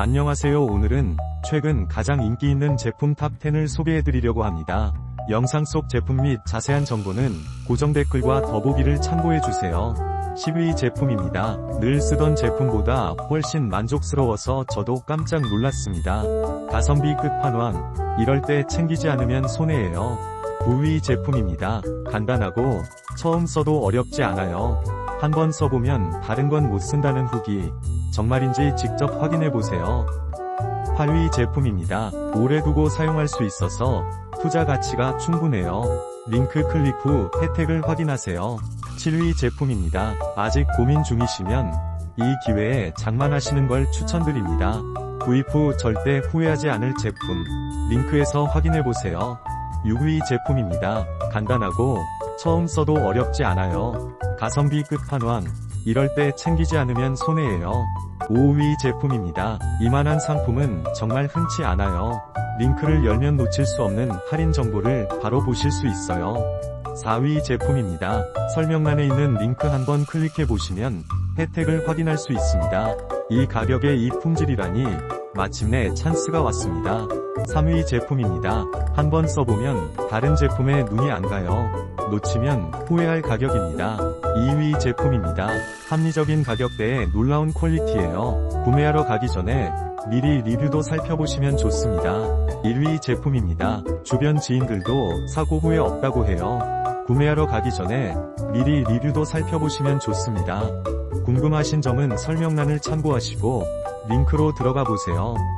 안녕하세요 오늘은 최근 가장 인기 있는 제품 탑10을 소개해드리려고 합니다. 영상 속 제품 및 자세한 정보는 고정 댓글과 더보기를 참고해주세요. 10위 제품입니다. 늘 쓰던 제품보다 훨씬 만족스러워서 저도 깜짝 놀랐습니다. 가성비 끝판왕. 이럴 때 챙기지 않으면 손해예요. 9위 제품입니다. 간단하고 처음 써도 어렵지 않아요. 한번 써보면 다른 건 못 쓴다는 후기. 정말인지 직접 확인해보세요. 8위 제품입니다. 오래 두고 사용할 수 있어서 투자 가치가 충분해요. 링크 클릭 후 혜택을 확인하세요. 7위 제품입니다. 아직 고민 중이시면 이 기회에 장만하시는 걸 추천드립니다. 구입 후 절대 후회하지 않을 제품. 링크에서 확인해보세요. 6위 제품입니다. 간단하고 처음 써도 어렵지 않아요. 가성비 끝판왕. 이럴 때 챙기지 않으면 손해예요. 5위 제품입니다. 이만한 상품은 정말 흔치 않아요. 링크를 열면 놓칠 수 없는 할인 정보를 바로 보실 수 있어요. 4위 제품입니다. 설명란에 있는 링크 한번 클릭해 보시면 혜택을 확인할 수 있습니다. 이 가격에 이 품질이라니 마침내 찬스가 왔습니다. 3위 제품입니다. 한번 써보면 다른 제품에 눈이 안 가요. 놓치면 후회할 가격입니다. 2위 제품입니다. 합리적인 가격대에 놀라운 퀄리티예요. 구매하러 가기 전에 미리 리뷰도 살펴보시면 좋습니다. 1위 제품입니다. 주변 지인들도 사고 후회 없다고 해요. 구매하러 가기 전에 미리 리뷰도 살펴보시면 좋습니다. 궁금하신 점은 설명란을 참고하시고 링크로 들어가 보세요.